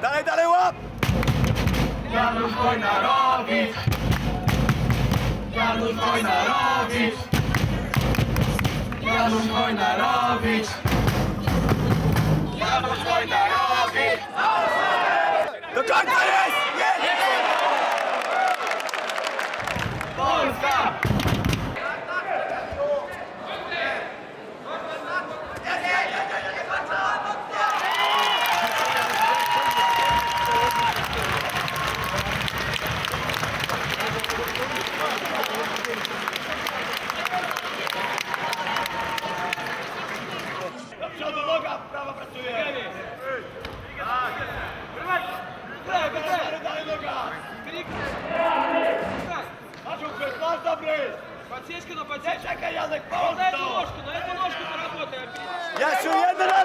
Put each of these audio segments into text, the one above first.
Dalej, dalej, łap! Janusz Wojnarowicz Janusz Wojnarowicz Janusz Wojnarowicz Janusz Wojnarowicz Do końca jest!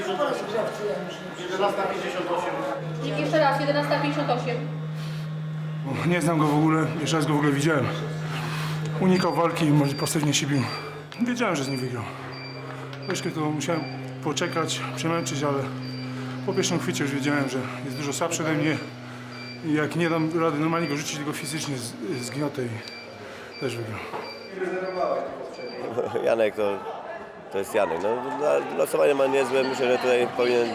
11.58. I jeszcze raz, 11.58. Nie znam go w ogóle, jeszcze raz go w ogóle widziałem. Unikał walki, może pasywnie się bił. Wiedziałem, że z nim wygrał. Troszkę to musiałem poczekać, przemęczyć, ale po pierwszym chwycie już wiedziałem, że jest dużo słabszy ode mnie. I jak nie dam rady normalnie go rzucić, tylko fizycznie z- zgniotę i też wygrał. Janek to, to jest Janek. No, na- losowanie ma niezłe. Myślę, że tutaj powinien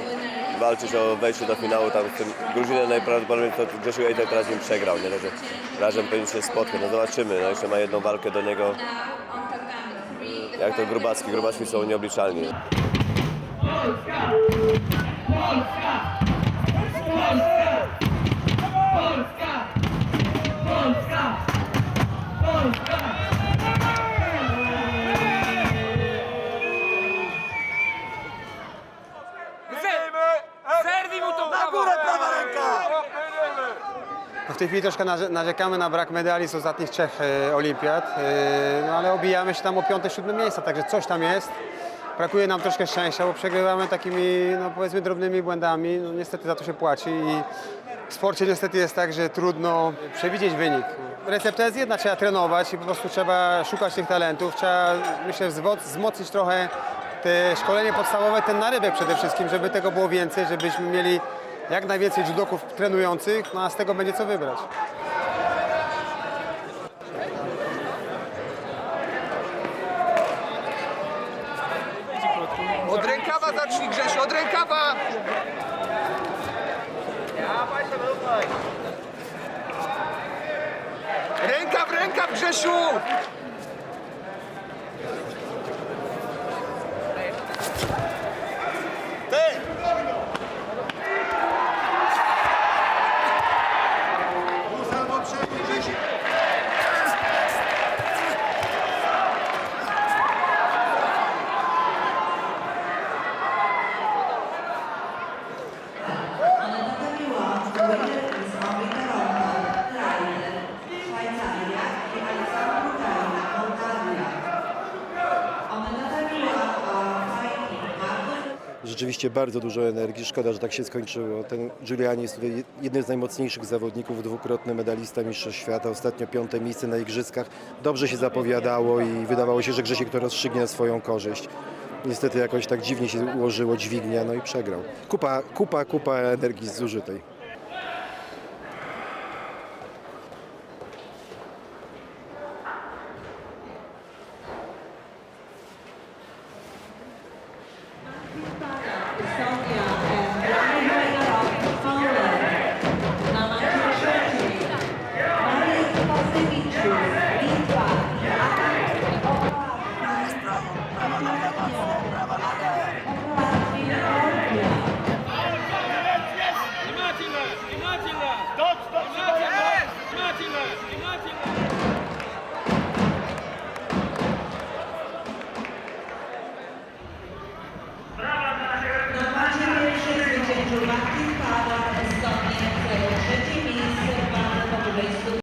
walczyć o wejście do finału. Tam z tym Gruzinem najprawdopodobniej to Grzesiu Ejter teraz nim przegrał. Nie? Także razem powinien się spotkać. No zobaczymy. No, jeszcze ma jedną walkę do niego. Jak to Grubacki. Grubacki są nieobliczalni. W tej chwili troszkę narze- narzekamy na brak medali z ostatnich trzech e, olimpiad, e, no ale obijamy się tam o piąte, siódme miejsca, także coś tam jest. Brakuje nam troszkę szczęścia, bo przegrywamy takimi, no powiedzmy, drobnymi błędami. No niestety za to się płaci i w sporcie niestety jest tak, że trudno przewidzieć wynik. Recepta jest jedna, trzeba trenować i po prostu trzeba szukać tych talentów. Trzeba, myślę, wzmocnić trochę te szkolenie podstawowe, ten narybek przede wszystkim, żeby tego było więcej, żebyśmy mieli jak najwięcej judoków trenujących, no a z tego będzie co wybrać. Od rękawa zacznij Grzesiu, od rękawa! Rękaw, rękaw Grzesiu! Rzeczywiście bardzo dużo energii. Szkoda, że tak się skończyło. Ten Giuliani jest tutaj jednym z najmocniejszych zawodników, dwukrotny medalista Mistrzostw Świata, ostatnio piąte miejsce na Igrzyskach. Dobrze się zapowiadało i wydawało się, że Grzesiek to rozstrzygnie na swoją korzyść. Niestety jakoś tak dziwnie się ułożyło dźwignia, no i przegrał. Kupa, kupa, kupa energii zużytej. So